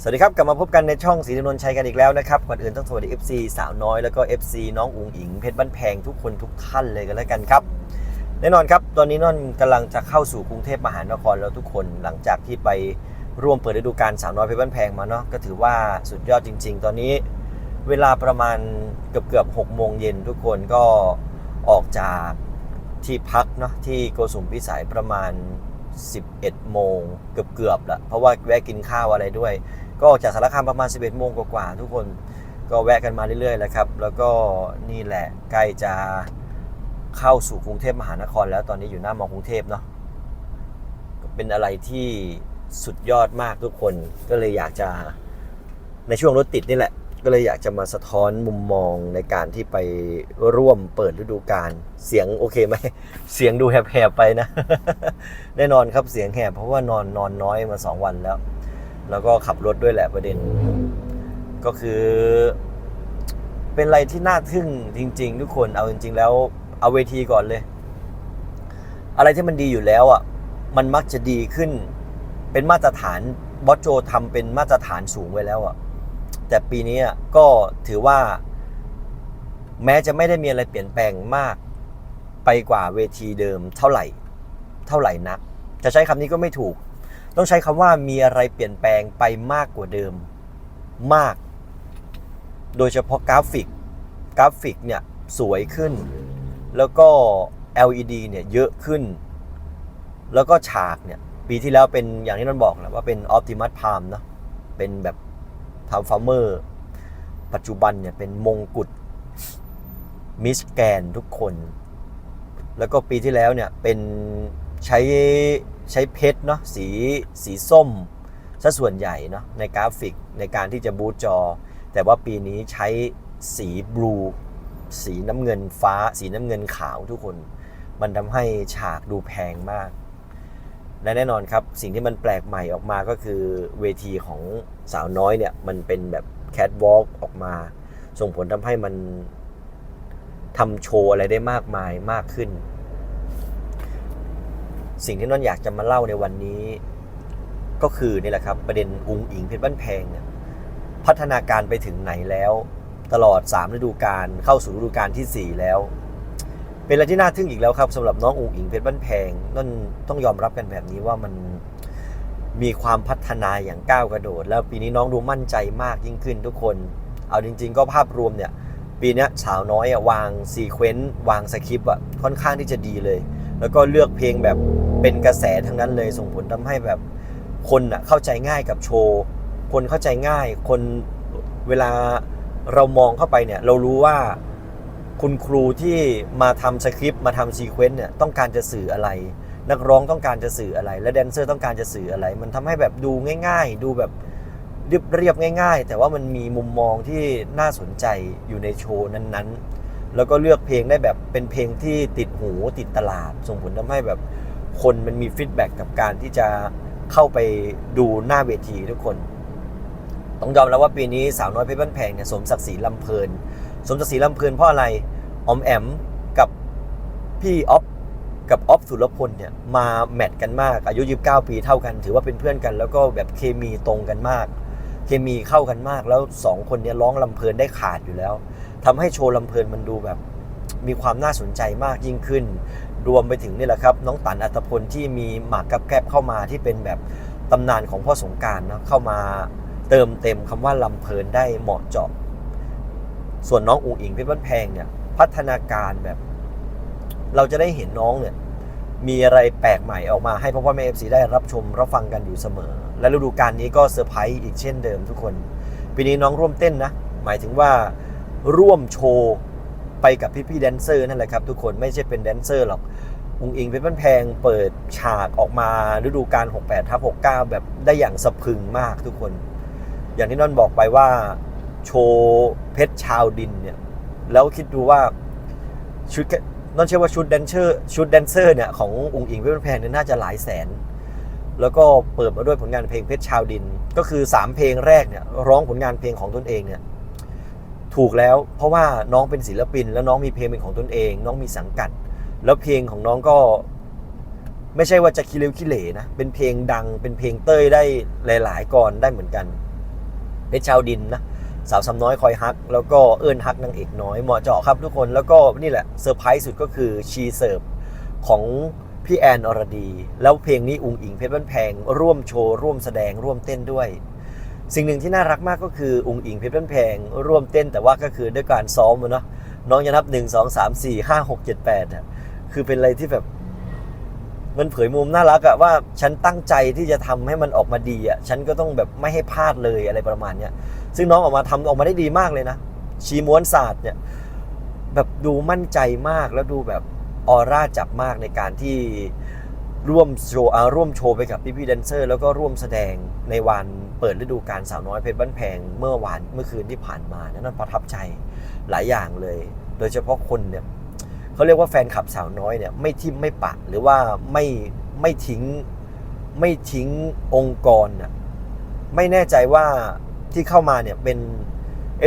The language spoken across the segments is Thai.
สวัสดีครับ กลับมาพบกันในช่องสีนนชัยกันอีกแล้วนะครับก่อนอื่นต้องสวัสดี FC สาวน้อยแล้วก็ FC น้องอุ๋งอิงเพชรบ้านแพงทุกคนทุกท่านเลยกันแล้วกันครับ แน่นอนครับ ตอนนี้นนกำลังจะเข้าสู่กรุงเทพมหานครแล้วทุกคนหลังจากที่ไปร่วมเปิดฤดูกาลสาวน้อยเพชรบ้านแพงมาเนาะก็ถือว่าสุดยอดจริง ๆ ตอนนี้เวลาประมาณเกือบเกือบหกโมงเย็นทุกคนก็ออกจากที่พักเนาะที่โกสุมพิสัยประมาณ 11 โมงเกือบเกือบๆละเพราะว่าแวะกินข้าวอะไรด้วย ก็ออกจากสารคามประมาณ 11 โมงกว่าๆทุกคนก็แวะกันมาเรื่อยๆแล้วครับ แล้วก็นี่แหละใกล้จะเข้าสู่กรุงเทพมหานคร แล้วตอนนี้อยู่หน้ามอกรุงเทพเนาะเป็นอะไรที่สุดยอดมากทุกคนก็เลยอยากจะในช่วงรถติดนี่แหละ ก็เลยอยากจะมาสะท้อนมุมมองในการที่ไปร่วมเปิดฤดูกาลเสียงโอเคไหมเสียงดูแหบๆไปนะ แน่นอนครับเสียงแหบเพราะว่านอนนอนน้อยมาสองวันแล้ว แล้วก็ขับรถด้วยแหละประเด็น ก็คือ เป็นอะไรที่น่าทึ่งจริง ๆ ทุกคนเอาจริง ๆ แล้วเอาเวทีก่อนเลย อะไรที่มันดีอยู่แล้วอะมันมักจะดีขึ้น เป็นมาตรฐานบอสโจทำเป็นมาตรฐานสูงไว้แล้วอะแต่ปีนี้ก็ถือว่า แม้จะไม่ได้มีอะไรเปลี่ยนแปลงมาก ไปกว่าเวทีเดิมเท่าไหร่ เท่าไหร่นัก จะใช้คำนี้ก็ไม่ถูก ต้องใช้คำว่ามีอะไรเปลี่ยนแปลงไปมากกว่าเดิมมาก โดยเฉพาะกราฟิก กราฟิกเนี่ยสวยขึ้น แล้วก็ LED เนี่ยเยอะขึ้น แล้วก็ฉากเนี่ยปีที่แล้วเป็นอย่างที่นนบอกแหละว่าเป็น Optimus Prime เนอะเป็นแบบ t า m ฟ a r เมอร์ปัจจุบันเนี่ยเป็นมงกุฎมิสแกนทุกคน แล้วก็ปีที่แล้วเนี่ยเป็นใช้ ใช้เพชรเนาะสีสีส้มซะส่วนใหญ่เนาะในกราฟิกในการที่จะบูตจอ แต่ว่าปีนี้ใช้สีบลูสีน้ำเงินฟ้า สีน้ำเงินขาวทุกคน มันทำให้ฉากดูแพงมาก และแน่นอนครับ สิ่งที่มันแปลกใหม่ออกมาก็คือเวทีของสาวน้อยเนี่ย มันเป็นแบบแคทวอล์กออกมา ส่งผลทำให้มันทำโชว์อะไรได้มากมายมากขึ้น สิ่งที่นนท์อยากจะมาเล่าในวันนี้ ก็คือนี่แหละครับ ประเด็นอุงอิงเพชรบ้านแพงเนี่ยพัฒนาการไปถึงไหนแล้ว ตลอด 3 ฤดูกาลเข้าสู่ฤดูกาลทีสี่ 4 แล้ว เป็นอะไรที่น่าทึ่งอีกแล้วครับสำหรับน้องอุงอิงเพชรบ้านแพงนั่นต้องยอมรับกันแบบนี้ว่ามันมีความพัฒนาอย่างก้าวกระโดด แล้วปีนี้น้องดูมั่นใจมากยิ่งขึ้นทุกคน เอาจริง ๆ ก็ภาพรวมเนี่ยปีนี้สาวน้อยอะวางซีเควนต์วางสคริปต์อะค่อนข้างที่จะดีเลย แล้วก็เลือกเพลงแบบ เป็นกระแสทั้งนั้นเลยส่งผลทำให้แบบคนอะเข้าใจง่ายกับโชว์ คนเข้าใจง่าย คนเวลาเรามองเข้าไปเนี่ย เรารู้ว่าคุณครูที่มาทำสคริปต์มาทำซีเควนต์เนี่ยต้องการจะสื่ออะไร นักร้องต้องการจะสื่ออะไร และแดนเซอร์ต้องการจะสื่ออะไร มันทำให้แบบดูง่าย ๆ ดูแบบเรียบเรียบง่าย ๆ แต่ว่ามันมีมุมมองที่น่าสนใจอยู่ในโชว์นั้นๆ แล้วก็เลือกเพลงได้แบบเป็นเพลงที่ติดหูติดตลาด ส่งผลทำให้แบบ คนมันมีฟีดแบ็กกับการที่จะเข้าไปดูหน้าเวทีทุกคน ต้องยอมแล้วว่าปีนี้สาวน้อยเพชรบ้านแพงเนี่ยสมศักดิ์ศรีลำเพลิน สมศักดิ์ศรีลำเพลินเพราะอะไรอมแอมกับพี่ออฟกับออฟสุรพลเนี่ยมาแมทกันมาก อายุ 29 ปีเท่ากัน ถือว่าเป็นเพื่อนกัน แล้วก็แบบเคมีตรงกันมาก เคมีเข้ากันมากแล้วสองคนเนี้ร้องลำเพลินได้ขาดอยู่แล้วทำให้โชว์ลำเพลินมันดูแบบมีความน่าสนใจมากยิ่งขึ้น รวมไปถึงนี่แหละครับ น้องตันอัตพลที่มีหมากกับแกบเข้ามาที่เป็นแบบตำนานของพ่อสงการนะเข้ามาเติมเต็มคำว่าลำเพลินได้เหมาะเจาะ ส่วนน้องอุ๋งอิงเพชรบ้านแพงเนี่ย พัฒนาการแบบ เราจะได้เห็นน้องเนี่ย มีอะไรแปลกใหม่ออกมาให้พ่อพ่อแม่เอฟซีได้รับชมรับฟังกันอยู่เสมอ และฤดูกาลนี้ก็เซอร์ไพรส์อีกเช่นเดิมทุกคนปีนี้น้องร่วมเต้นนะ หมายถึงว่าร่วมโชว์ ไปกับพี่ๆแดนเซอร์นั่นแหละครับทุกคนไม่ใช่เป็นแดนเซอร์หรอกอุงอิงเพชรบ้านแพงเปิดฉากออกมาฤดูกาล68ทับ69 แบบได้อย่างสะพึงมากทุกคน อย่างที่นนท์บอกไปว่าโชว์เพชรชาวดินเนี่ยแล้วคิดดูว่าชุดแค่นเชื่อว่าชุดแดนเซอร์ชุดแดนเซอร์เนี่ยของอุงอิงเพชรบ้านแพงเนี่ยน่าจะหลายแสน แล้วก็เปิดมาด้วยผลงานเพลงเพชรชาวดิน ก็คือ 3 เพลงแรกเนี่ยร้องผลงานเพลงของตนเองเนี่ย ถูกแล้ว เพราะว่าน้องเป็นศิลปิน แล้วน้องมีเพลงเป็นของตนเอง น้องมีสังกัด แล้วเพลงของน้องก็ ไม่ใช่ว่าจะคิเลวคิเหลนะเป็นเพลงดัง เป็นเพลงเต้ยได้หลาย ๆกรได้เหมือนกันเพชรชาวดินนะสาวสำน้อยคอยฮัก แล้วก็เอิญฮักนางเอกน้อยเหมาะเจาะครับทุกคนแล้วก็นี่แหละเซอร์ไพรส์สุดก็คือชีเสิร์ฟของพี่แอนอรดี แล้วเพลงนี้อุงอิงเพชรบ้านแพง ร่วมโชว์ ร่วมแสดงร่วมเต้นด้วย สิ่งหนึ่งที่น่ารักมากก็คืออุงอิงเพชรบ้านแพงร่วมเต้นแต่ว่าก็คือด้วยการซ้อมเนาะน้องจะนับ 1 2 3 4 5 6 7 8อะคือเป็นอะไรที่แบบ มันเผยมุมน่ารักอะว่าฉันตั้งใจที่จะทำให้มันออกมาดีอะฉันก็ต้องแบบไม่ให้พลาดเลยอะไรประมาณเนี้ยซึ่งน้องออกมาทำออกมาได้ดีมากเลยนะชีม้วนศาสตร์เนี่ยแบบดูมั่นใจมากแล้วดูแบบออร่าจับมากในการที่ ร่วมโชว์ร่วมโชว์ไปกับพี่พี่แดนเซอร์ แล้วก็ร่วมแสดงในวันเปิดฤดูกาลสาวน้อยเพชรบ้านแพงเมื่อวานเมื่อคืนที่ผ่านมานะนั่นประทับใจหลายอย่างเลย โดยเฉพาะคนเนี่ยเขาเรียกว่าแฟนคลับสาวน้อยเนี่ยไม่ทิมไม่ปะหรือว่าไม่ไม่ทิ้งไม่ทิ้งองค์กรน่ะไม่แน่ใจว่าที่เข้ามาเนี่ยเป็น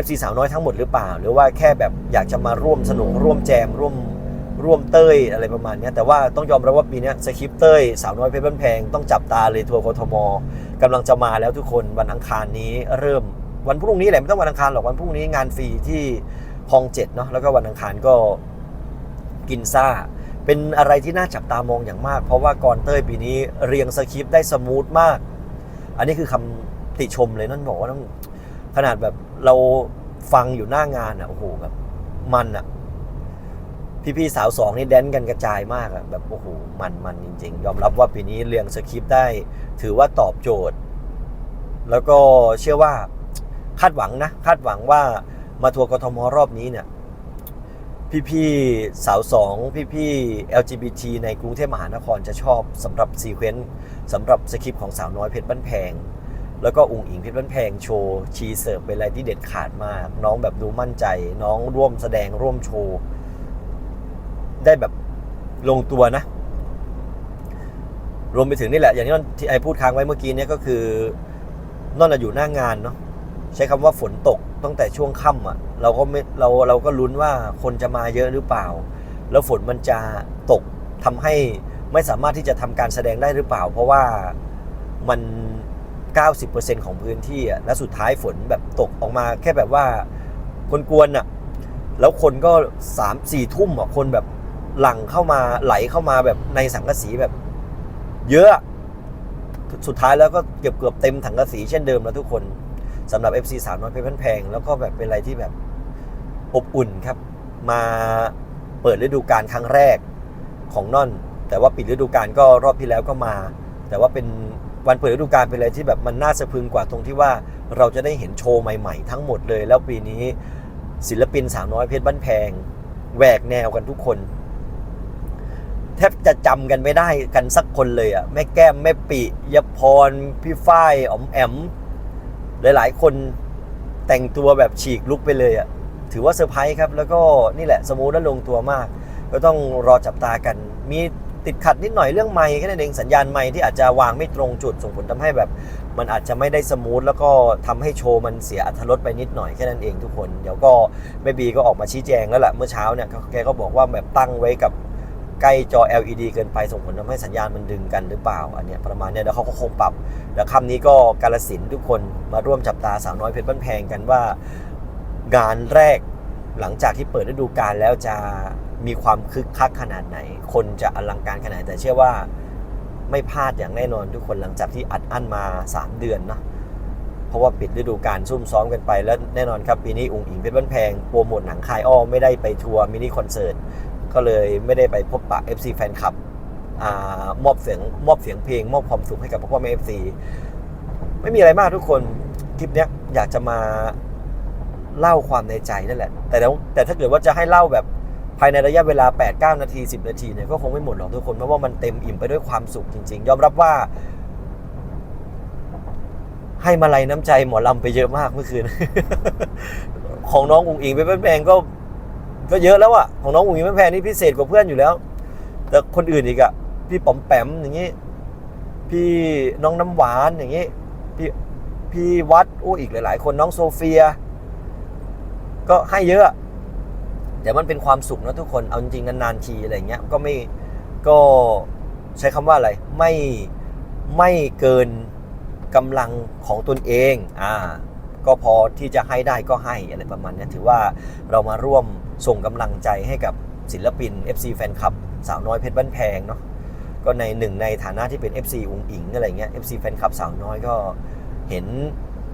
FC สาวน้อยทั้งหมดหรือเปล่า หรือว่าแค่แบบอยากจะมาร่วมสนุกร่วมแจมร่วม ร่วมเต้ยอะไรประมาณนี้แต่ว่าต้องยอมรับว่าปีนี้สคริปต์เต้ยสาวน้อยเพชรบ้านแพงต้องจับตาเลยทัวร์กทมกำลังจะมาแล้วทุกคนวันอังคารนี้เริ่มวันพรุ่งนี้แหละไม่ต้องวันอังคารหรอกวันพรุ่งนี้งานฟรีที่คลองเจ็ดเนาะแล้วก็วันอังคารก็กินซ่า เป็นอะไรที่น่าจับตามองอย่างมาก เพราะว่าก่อนเต้ยปีนี้เรียงสคริปต์ได้สมูทมาก อันนี้คือคำติชมเลยนั่นบอกว่าต้องขนาดแบบเราฟังอยู่หน้างานอะโอ้โหแบบมันอะ พี่ๆสาวสองนี่แดนกันกระจายมากอะแบบโอ้โหมันมันจริง ๆ ยอมรับว่าปีนี้เรียงสคริปต์ได้ ถือว่าตอบโจทย์ แล้วก็เชื่อว่าคาดหวังนะ คาดหวังว่ามาทัวร์กทมรอบนี้เนี่ย พี่ๆสาวสองพี่ๆ LGBT ในกรุงเทพมหานครจะชอบสำหรับซีเควนต์สำหรับสคริปต์ของสาวน้อยเพชรบ้านแพงแล้วก็อุงอิงเพชรบ้านแพงโชว์ชีเสิร์ฟเป็นอะไรที่เด็ดขาดมาก น้องแบบดูมั่นใจ น้องร่วมแสดงร่วมโชว์ ได้แบบลงตัวนะ รวมไปถึงนี่แหละ อย่างที่นนที่ไอพูดค้างไว้เมื่อกี้เนี่ยก็คือนนท์อะอยู่หน้างานเนาะใช้คำว่าฝนตกตั้งแต่ช่วงค่ำอะ เราก็ไม่เราเราก็ลุ้นว่าคนจะมาเยอะหรือเปล่า แล้วฝนมันจะตกทำให้ไม่สามารถที่จะทำการแสดงได้หรือเปล่า เพราะว่ามัน 90%ของพื้นที่อะและสุดท้ายฝนแบบตกออกมา แค่แบบว่าคนกวนอะแล้วคนก็สามสี่ทุ่มอะคนแบบ หลั่งเข้ามาไหลเข้ามาแบบในสังกะสีแบบ เยอะ สุดท้ายแล้วก็เกือบเกือบเต็มถังกะสีเช่นเดิมแล้วทุกคนสำหรับ FC สาวน้อยเพชรบ้านแพง แล้วก็แบบเป็นอะไรที่แบบอบอุ่นครับ มาเปิดฤดูกาลครั้งแรกของน่อน แต่ว่าปิดฤดูกาลก็รอบที่แล้วก็มา แต่ว่าเป็นวันเปิดฤดูกาลเป็นอะไรที่แบบมันน่าสะพึงกว่าตรงที่ว่าเราจะได้เห็นโชว์ใหม่ๆ ทั้งหมดเลย แล้วปีนี้ศิลปินสาวน้อยเพชรบ้านแพงแหวกแนวกันทุกคน ทบจะจำกันไม่ได้กันสักคนเลยอะแม่แก้มแม่ปิยพรพี่ฝ้ายอ๋อมแอม หลายๆ คนแต่งตัวแบบฉีกลุกไปเลยอะ่ะถือว่าเซอร์ไพรส์ครับ แล้วก็นี่แหละสมูทและลงตัวมาก ก็ต้องรอจับตากัน มีติดขัดนิดหน่อยเรื่องไมค์แค่นั้นเองสัญญาณไมค์ที่อาจจะวางไม่ตรงจุดส่งผลทำให้แบบ มันอาจจะไม่ได้สมูทแล้วก็ทำให้โชว์มันเสียอัตรสไปนิดหน่อยแค่นั้นเองทุกคน เดี๋ยวก็แม่บีก็ออกมาชี้แจงแล้วแหละเมื่อเช้าเนี่ยแกก็บอกว่าแบบตั้งไว้กับ ใกล้จอ LED เกินไปส่งผลทำให้สัญญาณมันดึงกันหรือเปล่า อันเนี้ยประมาณเนี้ยเดี๋ยวเขาก็คงปรับเดี๋ยวคำนี้ก็กาลสินทุกคนมาร่วมจับตาสาวน้อยเพชรบ้านแพงกันว่า งานแรกหลังจากที่เปิดฤดูกาลแล้วจะมีความคึกคักขนาดไหน คนจะอลังการขนาดไหนแต่เชื่อว่าไม่พลาดอย่างแน่นอนทุกคนหลังจากที่อัดอั้นมา 3 เดือนเนาะเพราะว่าปิดฤดูกาลซุ่มซ้อมกันไปแล้วแน่นอนครับปีนี้องค์อิงเพชรบ้านแพงโปรโมทหนังคายอ้อไม่ได้ไปทัวร์มินิคอนเสิร์ต ก็เลยไม่ได้ไปพบปะ FC แฟนคลับมอบเสียงมอบเสียงเพลง มอบความสุขให้กับพ่อพ่อแม่ FC ไม่มีอะไรมากทุกคนคลิปเนี้ยอยากจะมาเล่าความในใจนั่นแหละ แต่แล้วแต่ถ้าเกิดว่าจะให้เล่าแบบภายในระยะเวลา 8-9 นาที 10 นาทีเนี่ยก็คงไม่หมดหรอกทุกคนเพราะว่ามันเต็มอิ่มไปด้วยความสุขจริง ๆ ยอมรับว่า ให้มาลัยน้ำใจหมอลำไปเยอะมากเมื่อคืน ของน้องอุ๋งอิงไปเป็นแพงก็ ก็เยอะแล้วอะของน้องอุ๋งอิงเป็นแพงนี่พิเศษกว่าเพื่อนอยู่แล้ว แต่คนอื่นอีกอะพี่ป๋อมแปมอย่างงี้ พี่น้องน้ำหวานอย่างงี้ พี่พี่วัดโอ้อีกหลาย ๆ คนน้องโซเฟีย ก็ให้เยอะแต่มันเป็นความสุขนะทุกคนเอาจริงๆนานๆทีอะไรเงี้ยก็ไม่ก็ใช้คำว่าอะไรไม่ไม่เกินกำลังของตนเอง อ่า ก็พอที่จะให้ได้ก็ให้อะไรประมาณนี้ถือว่าเรามาร่วมส่งกำลังใจให้กับศิลปิน FC แฟนคลับ สาวน้อยเพชรบ้านแพงเนาะก็ในหนึ่งในฐานะที่เป็น FC อุงอิงอะไรเงี้ย FC แฟนคลับสาวน้อยก็เห็น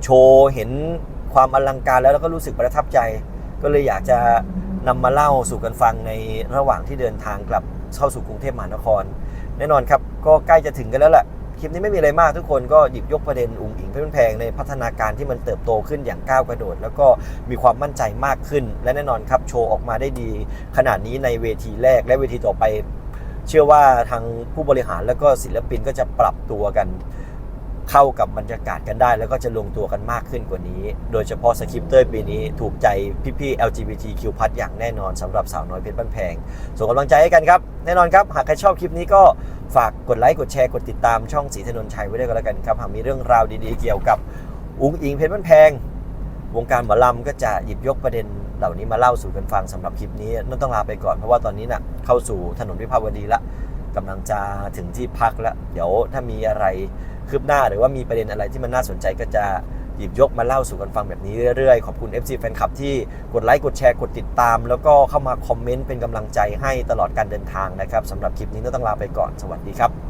โชว์เห็นความอลังการแล้วแล้วก็รู้สึกประทับใจ ก็เลยอยากจะนำมาเล่าสู่กันฟังในระหว่างที่เดินทางกลับเข้าสู่กรุงเทพมหานคร แน่นอนครับ ก็ใกล้จะถึงกันแล้วแหละ คลิปนี้ไม่มีอะไรมากทุกคนก็หยิบยกประเด็นอุงอิงเพชรบ้านแพงในพัฒนาการที่มันเติบโตขึ้นอย่างก้าวกระโดด แล้วก็มีความมั่นใจมากขึ้น และแน่นอนครับโชว์ออกมาได้ดี ขนาดนี้ในเวทีแรกและเวทีต่อไป เชื่อว่าทางผู้บริหารแล้วก็ศิลปินก็จะปรับตัวกันเข้ากับบรรยากาศกันได้ แล้วก็จะลงตัวกันมากขึ้นกว่านี้ โดยเฉพาะสคริปเตอร์ปีนี้ถูกใจพี่ๆ LGBTQ+ อย่างแน่นอนสำหรับสาวน้อยเพชรบ้านแพงส่งกำลังใจให้กันครับ แน่นอนครับ หากใครชอบคลิปนี้ก็ ฝากกดไลค์กดแชร์กดติดตามช่องสีถนนชัยไว้ด้วยกันแล้วกันครับ หากมีเรื่องราวดีๆเกี่ยวกับอุ้งอิงเพชรบ้านแพง วงการหมอลำก็จะหยิบยกประเด็นเหล่านี้มาเล่าสู่กันฟังสำหรับคลิปนี้นั่นต้องลาไปก่อนเพราะว่าตอนนี้น่ะเข้าสู่ถนนวิภาวดีละกำลังจะถึงที่พักแล้ว เดี๋ยวถ้ามีอะไรคืบหน้าหรือว่ามีประเด็นอะไรที่มันน่าสนใจก็จะ หยิบยกมาเล่าสู่กันฟังแบบนี้เรื่อยๆ ขอบคุณ FC แฟนคลับที่กดไลค์กดแชร์กดติดตาม แล้วก็เข้ามาคอมเมนต์เป็นกำลังใจให้ตลอดการเดินทางนะครับสำหรับคลิปนี้ก็ต้องลาไปก่อนสวัสดีครับ